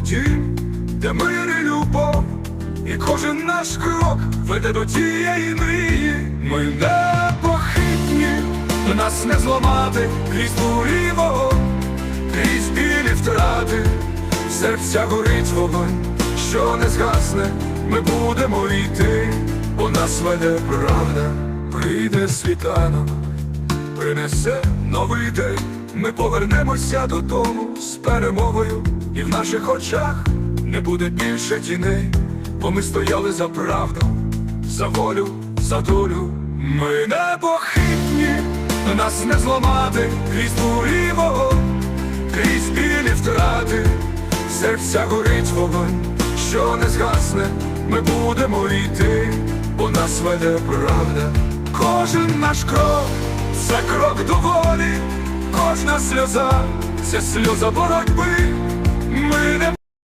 дім, де мир і любов, і кожен наш крок веде до тієї мрії. Ми непохитні, нас не зламати крізь бурі вогонь, крізь білі втрати, в серця горить вогонь, що не згасне, ми будемо йти, бо нас веде правда, прийде світанок принесе новий день. Ми повернемося додому з перемогою, і в наших очах не буде більше тіней, бо ми стояли за правду, за волю, за долю. Ми непохитні, нас не зламати крізь бурі вогонь, крізь білі втрати, серця горить вогонь, що не згасне, ми будемо йти, бо нас веде правда. Кожен наш крок це крок до волі, кожна сльоза, це сльоза боротьби.